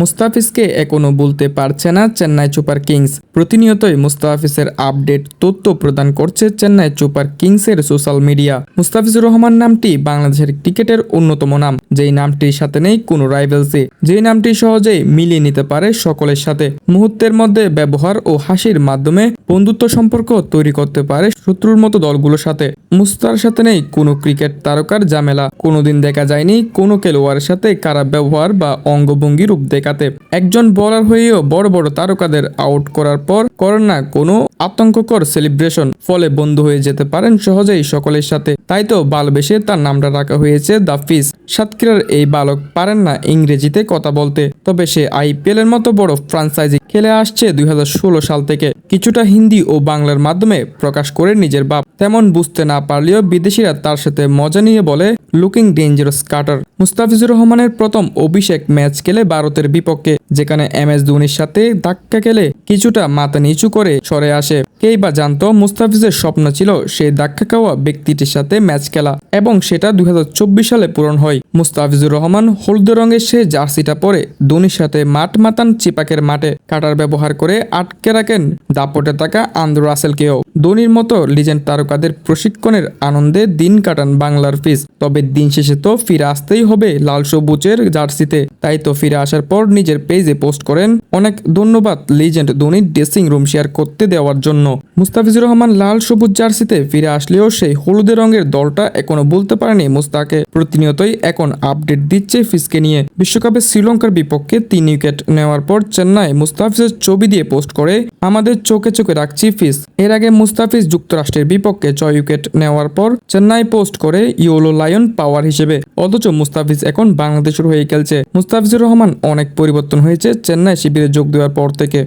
মুস্তাফিজকে এখনও বলতে পারছে না চেন্নাই সুপার কিংস। প্রতিনিয়তই মুস্তাফিজের আপডেট তথ্য প্রদান করছে চেন্নাই সুপার কিংসের সোশ্যাল মিডিয়া। মুস্তাফিজুর রহমান নামটি বাংলাদেশের ক্রিকেটের অন্যতম নাম। যেই নামটির সাথে নেই কোনো রাইভেলসি যেই নামটি সহজেই মিলিয়ে নিতে পারে সকলের সাথে। মুহূর্তের মধ্যে ব্যবহার ও হাসির মাধ্যমে বন্ধুত্ব সম্পর্ক তৈরি করতে পারে শত্রুর মতো দলগুলোর সাথে। মুস্তার সাথে নেই কোনো ক্রিকেট তারকার ঝামেলা। কোনোদিন দেখা যায়নি কোনো খেলোয়াড়ের সাথে খারাপ ব্যবহার বা অঙ্গভঙ্গি রূপ দেখাতে একজন বোলার হয়েও বড় বড় তারকাদের আউট করার পর করেন না কোনো আতঙ্ককর সেলিব্রেশন ফলে বন্ধু হয়ে যেতে পারেন সহজেই সকলের সাথে। তাই তো ভালোবেসে তার নামটা রাখা হয়েছে দ্য ফিস। সাতক্ষীরার এই বালক পারেন না ইংরেজিতে কথা বলতে। তবে সে আইপিএল এর মতো বড় ফ্রাঞ্চাইজি খেলে আসছে দুই হাজার ষোলো সাল থেকে। কিছুটা হিন্দি ও বাংলার মাধ্যমে প্রকাশ করে নিজের বাপ। তেমন বুঝতে না পারলেও বিদেশিরা তার সাথে মজা নিয়ে বলে লুকিং ডেঞ্জারাস কাটার। মুস্তাফিজুর রহমানের প্রথম অভিষেক ম্যাচ খেলে ভারতের বিপক্ষে যেখানে এম এস ধোনির সাথে ধাক্কা খেলে কিছুটা মাথা নিচু করে সরে আসে। কেই বা জানতো, মুস্তাফিজের স্বপ্ন ছিল সেই ধাক্কা খাওয়া ব্যক্তিটির সাথে ম্যাচ খেলা এবং সেটা দুই সালে পূরণ হয়। মুস্তাফিজুর রহমান হলুদ রঙের সে জার্সিটা পরে ধোনির সাথে মাঠ মাতান চিপাকের মাঠে কাটার ব্যবহার করে আটকে রাখেন দাপটে থাকা আন্দ্র রাসেলকেও। ধোনির মতো লিজেন্ড তারকাদের প্রশিক্ষণের আনন্দে দিন কাটান বাংলার ফিস তবে দিন শেষে তো ফিরে আসতেই হবে লাল সবুজের জার্সিতে। তাই তো ফিরে আসার পর নিজের পেজে পোস্ট করেন, অনেক ধন্যবাদ লিজেন্ড ধোনির ড্রেসিং রুম শেয়ার করতে দেওয়ার জন্য। মুস্তাফিজুর রহমান লাল সবুজ জার্সিতে ফিরে আসলেও সেই হলুদে রঙের দলটা এখনও বলতে পারেনি মুস্তাকে। প্রতিনিয়তই এখন আপডেট দিচ্ছে ফিসকে নিয়ে। বিশ্বকাপে শ্রীলঙ্কার বিপক্ষে তিন উইকেট নেওয়ার পর চেন্নাই মুস্তাফিজের ছবি দিয়ে পোস্ট করে, আমাদের চোখে চোখে রাখছি ফিস এর আগে মুস্তাফিজ যুক্তরাষ্ট্রের বিপক্ষে ছয় উইকেট নেওয়ার পর চেন্নাই পোস্ট করে ইওলো লায়ন পাওয়ার হিসেবে। অথচ মুস্তাফিজ এখন বাংলাদেশের হয়ে খেলছে। মুস্তাফিজুর রহমান অনেক পরিবর্তন হয়েছে। চেন্নাই শিবিরে যোগ দেওয়ার পর থেকে